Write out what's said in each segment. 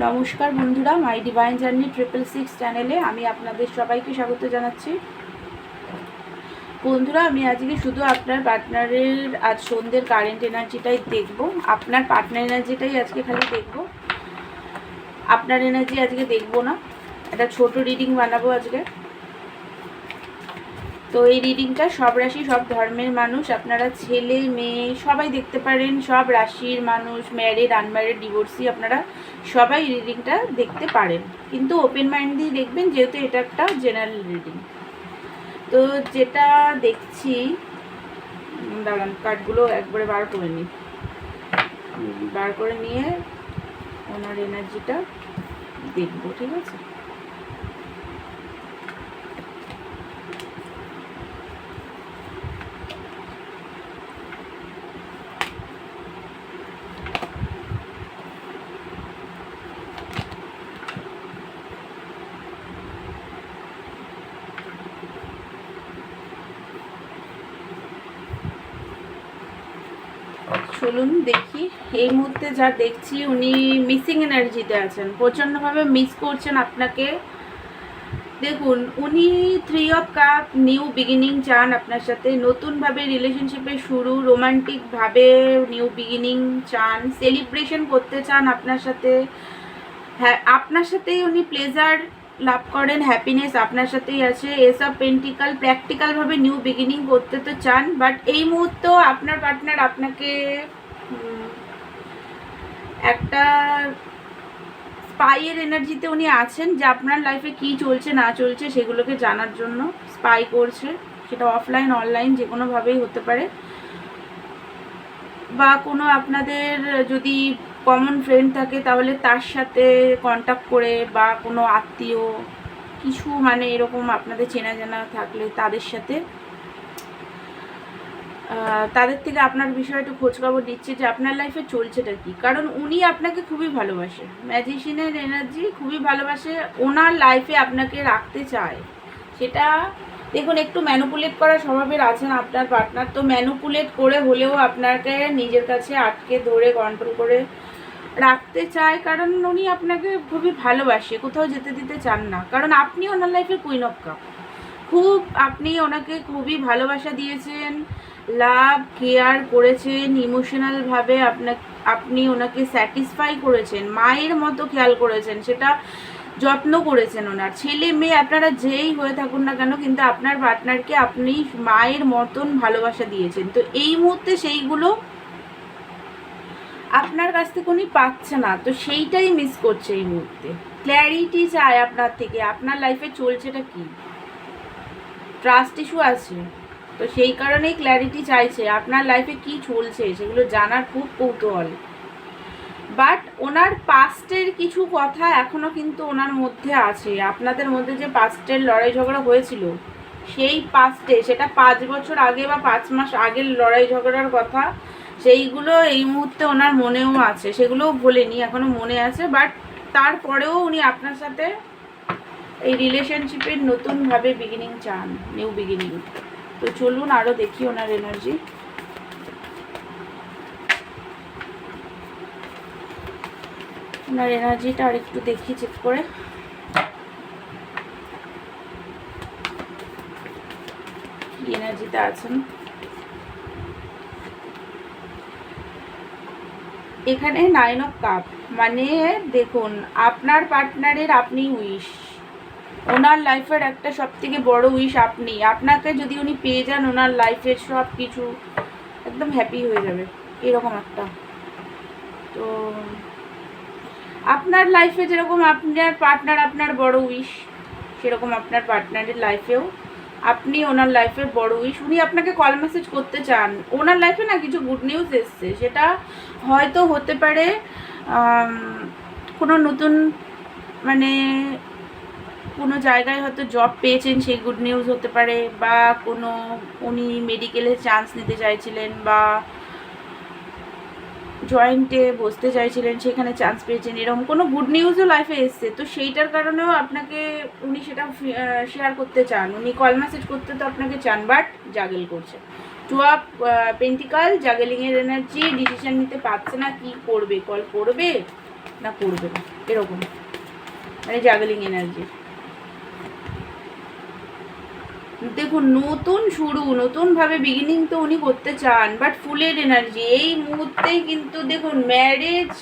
নমস্কার বন্ধুরা my divine journey triple six চ্যানেলে আমি আপনাদের সবাইকে স্বাগত জানাচ্ছি। বন্ধুরা, আমি আজকে শুধু আপনার পার্টনারের আজ সন্ধ্যের কারেন্ট এনার্জিটাই দেখব। আপনার পার্টনার এনার্জিটাই আজকে খালি দেখব। আপনার এনার্জি আজকে দেখব না। একটা ছোট রিডিং বানাবো আজকে। তো এই রিডিংটা সব রাশি, সব ধর্মের মানুষ, আপনারা ছেলে, মেয়ে, সবাই দেখতে পারেন, সব রাশির মানুষ ম্যারিড আনম্যারিড ডিভোর্সি আপনারা সবাই রিডিংটা দেখতে পারেন। কিন্তু ওপেন মাইন্ড দিয়ে দেখবেন, যেহেতু এটা একটা জেনারেল রিডিং তো যেটা দেখছি দাঁড়ান কার্ডগুলো একবারে বার করে নিই। বার করে নিয়ে ওনার এনার্জিটা দেখব, ঠিক আছে? চলুন দেখি। এই মুহূর্তে যা দেখছি, উনি মিসিং এনার্জিতে আছেন। প্রচণ্ডভাবে মিস করছেন আপনাকে। দেখুন, উনি three of cup new beginning চান আপনার সাথে। নতুনভাবে রিলেশনশিপের শুরু রোমান্টিকভাবে নিউ বিগিনিং চান সেলিব্রেশন করতে চান আপনার সাথে। হ্যাঁ আপনার সাথেই উনি প্লেজার লাভ করেন হ্যাপিনেস আপনার সাথেই আছে। এসব পেন্টিক্যাল প্র্যাকটিক্যালভাবে নিউ বিগিনিং করতে তো চান বাট এই মুহূর্তেও আপনার পার্টনার আপনাকে একটা স্পাইয়ের এনার্জিতে উনি আছেন যে আপনার লাইফে কি চলছে, না চলছে সেগুলোকে জানার জন্য স্পাই করছে। সেটা অফলাইন অনলাইন যে কোনোভাবেই হতে পারে। বা কোনো আপনাদের যদি কমন ফ্রেন্ড থাকে তাহলে তার সাথে কন্ট্যাক্ট করে বা কোনো আত্মীয়, কিছু মানে এরকম আপনাদের চেনা জানা থাকলে তাদের সাথে তাদের থেকে আপনার বিষয়ে একটু খোঁজখবর দিচ্ছে যে আপনার লাইফে চলছেটা কি। কারণ উনি আপনাকে খুবই ভালোবাসে। ম্যাজিশিয়ানের এনার্জি খুবই ভালোবাসে, ওনার লাইফে আপনাকে রাখতে চায়। সেটা দেখুন, একটু ম্যানুপুলেট করা স্বভাবের আছেন আপনার পার্টনার তো ম্যানুপুলেট করে হলেও আপনাকে নিজের কাছে আটকে ধরে কন্ট্রোল করে রাখতে চায়। কারণ উনি আপনাকে খুবই ভালোবাসে, কোথাও যেতে দিতে চান না। কারণ আপনি ওনার লাইফে কুইন অফ কাপ খুব আপনি ওনাকে খুবই ভালোবাসা দিয়েছেন। লাভ, কেয়ার করেছেন ইমোশনালভাবে আপনার আপনি ওনাকে স্যাটিসফাই করেছেন, মায়ের মতো খেয়াল করেছেন, সেটা যত্ন করেছেন ওনার। ছেলে, মেয়ে, আপনারা যেই হয়ে থাকুন না কেন, কিন্তু আপনার পার্টনারকে আপনি মায়ের মতন ভালোবাসা দিয়েছেন। তো এই মুহূর্তে সেইগুলো আপনার কাছ থেকে উনি পাচ্ছে না। তো সেইটাই মিস করছে এই মুহূর্তে। ক্ল্যারিটি চায় আপনার থেকে। আপনার লাইফে চলছেটা কি? ট্রাস্ট ইস্যু আছে। তো সেই কারণেই ক্ল্যারিটি চাইছে, আপনার লাইফে কি চলছে, সেগুলো জানার খুব কৌতূহল। বাট ওনার পাস্টের কিছু কথা এখনও কিন্তু ওনার মধ্যে আছে। আপনাদের মধ্যে যে পাস্টের লড়াই ঝগড়া হয়েছিল, সেই পাস্টে সেটা পাঁচ বছর আগে বা পাঁচ মাস আগের লড়াই ঝগড়ার কথা, সেইগুলো এই মুহূর্তে ওনার মনেও আছে। সেগুলোও ভোলেনি, এখনও মনে আছে। বাট তারপরেও উনি আপনার সাথে এই রিলেশনশিপের নতুনভাবে বিগিনিং চান নিউ বিগিনিং তো চলুন আরও দেখি ওনার এনার্জি ওনার এনার্জিটা আর একটু দেখি চেক করে। এনার্জিতে আছেন? এখানে নাইন অফ কাপ মানে দেখুন, আপনার পার্টনারের আপনি উইশ ওনার লাইফের একটা সব থেকে বড় উইশ আপনি। আপনাকে যদি উনি পেয়ে যান ওনার লাইফের সব কিছু একদম হ্যাপি হয়ে যাবে। এরকম একটা। তো, আপনার লাইফে যেরকম আপনার পার্টনার আপনার বড় উইশ সেরকম আপনার পার্টনারের লাইফেও আপনি ওনার লাইফের বড় উইশ উনি আপনাকে কল মেসেজ করতে চান। ওনার লাইফে না কিছু গুড নিউজ এসছে। সেটা হয়তো হতে পারে কোনো নতুন মানে কোনো জায়গায় হয়তো জব পেয়েছেন, সেই গুড নিউজ হতে পারে, বা কোনো উনি মেডিকেলে চান্স নিতে চাইছিলেন, বা জয়েন্টে বসতে চাইছিলেন, সেখানে চান্স পেয়েছেন, এরকম কোনো গুড নিউজও লাইফে এসছে। তো সেইটার কারণেও আপনাকে উনি সেটা শেয়ার করতে চান। উনি কল মেসেজ করতে তো আপনাকে চান বাট জাগেল করছে। টু আপ পেন্টিকাল জাগেলিংয়ের এনার্জি ডিসিশন নিতে পারছে না, কি করবে? কল করবে না করবে না? এরকম। মানে জাগলিং এনার্জি দেখুন, নতুন শুরু, নতুনভাবে বিগিনিং তো উনি করতে চান বাট ফুলের এনার্জি এই মুহূর্তেই কিন্তু দেখুন ম্যারেজ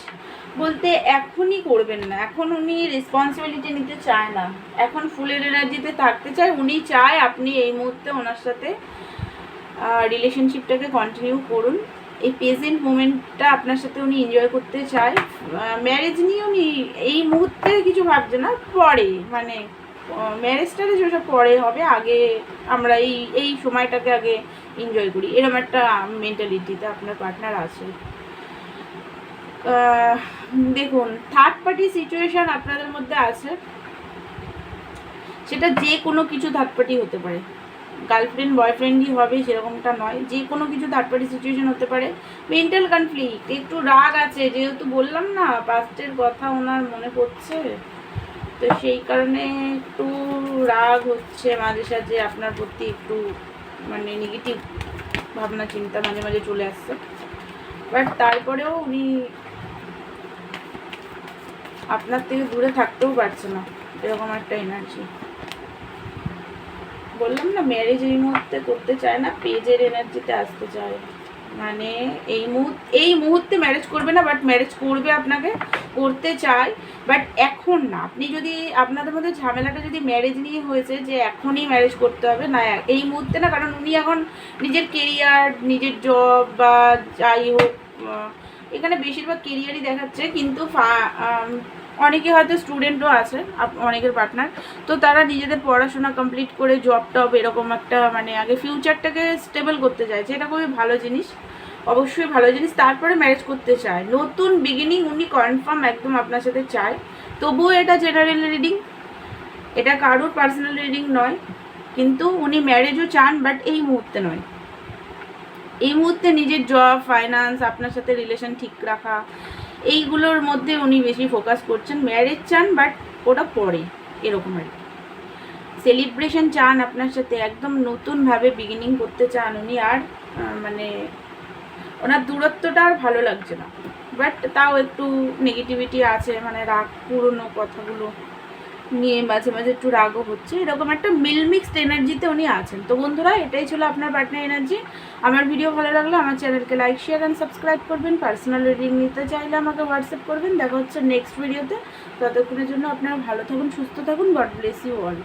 বলতে এখনই করবেন না, এখন উনি রেসপন্সিবিলিটি নিতে চায় না, এখন ফুলের এনার্জিতে থাকতে চায়, উনি চায় আপনি এই মুহূর্তে ওনার সাথে রিলেশনশিপটাকে কন্টিনিউ করুন, এই প্রেজেন্ট মোমেন্টটা আপনার সাথে উনি এনজয় করতে চায় ম্যারেজ নিয়ে উনি এই মুহূর্তে কিছু ভাবছে না, পরে মানে ম্যারেজটা যেটা পরে হবে, আগে আমরা এই এই সময়টাকে আগে এনজয় করি। এরকম একটা মেন্টালিটিতে আপনার পার্টনার আছে। দেখুন থার্ড পার্টি সিচুয়েশন আপনাদের মধ্যে আছে। সেটা যে কোনো কিছু থার্ড পার্টি হতে পারে। গার্লফ্রেন্ড বয়ফ্রেন্ডই হবে, সেরকমটা নয়। যে কোনো কিছু থার্ড পার্টি সিচুয়েশন হতে পারে। মেন্টাল কনফ্লিক্ট একটু রাগ আছে, যেহেতু বললাম না পাস্টের কথা ওনার মনে পড়ছে। তো সেই কারণে একটু রাগ হচ্ছে মাঝে সাঝে, আপনার প্রতি একটু মানে নেগেটিভ ভাবনা, চিন্তা মাঝে মাঝে চলে আসছে। বাট তারপরেও উনি আপনার থেকে দূরে থাকতেও পারছে না, এরকম একটা এনার্জি বললাম না ম্যারেজ এই মুহূর্তে করতে চায় না পেজের এনার্জিতে আসতে চায়। মানে এই মুহূর্তে এই মুহূর্তে ম্যারেজ করবে না বাট ম্যারেজ করবে আপনাকে, করতে চায়। বাট এখন না, আপনি যদি, আপনাদের মধ্যে ঝামেলাটা যদি ম্যারেজ নিয়ে হয়েছে যে এখনই ম্যারেজ করতে হবে, না, এই মুহূর্তে না, কারণ উনি এখন নিজের কেরিয়ার নিজের জব বা যাই হোক এখানে বেশিরভাগ কেরিয়ারই দেখাচ্ছে, কিন্তু অনেকে হয়তো স্টুডেন্টও আছে অনেকের পার্টনার তো তারা নিজেদের পড়াশোনা কমপ্লিট করে জব টব এরকম একটা মানে আগে ফিউচারটাকে স্টেবল করতে চাইছে, এটা খুবই ভালো জিনিস, অবশ্যই ভালো জিনিস, তারপরে ম্যারেজ করতে চায়। নতুন বিগিনিং উনি কনফার্ম একদম আপনার সাথে চায়। তবুও এটা জেনারেল রিডিং এটা কারোর পার্সোনাল রিডিং নয়, কিন্তু উনি ম্যারেজও চান বাট এই মুহূর্তে নয়। এই মুহূর্তে নিজের জব ফাইন্যান্স আপনার সাথে রিলেশন ঠিক রাখা এইগুলোর মধ্যে উনি বেশি ফোকাস করছেন ম্যারেজ চান বাট ওটা পরে, এরকম আর কি। সেলিব্রেশন চান আপনার সাথে, একদম নতুনভাবে বিগিনিং করতে চান উনি, আর মানে ওনার দূরত্বটা আর ভালো লাগছে না। বাট তাও একটু নেগেটিভিটি আছে মানে রাগ পুরনো কথাগুলো। নিয়ে মাঝে মাঝে একটু রাগও হচ্ছে। এরকম একটা মিলমিক্সড এনার্জিতে উনি আছেন। তো বন্ধুরা, এটাই ছিল আপনার পার্টনার এনার্জি আমার ভিডিও ভালো লাগলে আমার চ্যানেলকে লাইক শেয়ার অ্যান্ড সাবস্ক্রাইব করবেন। পার্সোনাল রিডিং নিতে চাইলে আমাকে হোয়াটসঅ্যাপ করবেন। দেখা হচ্ছে নেক্সট ভিডিওতে ততক্ষণের জন্য আপনারা ভালো থাকুন, সুস্থ থাকুন। God bless you all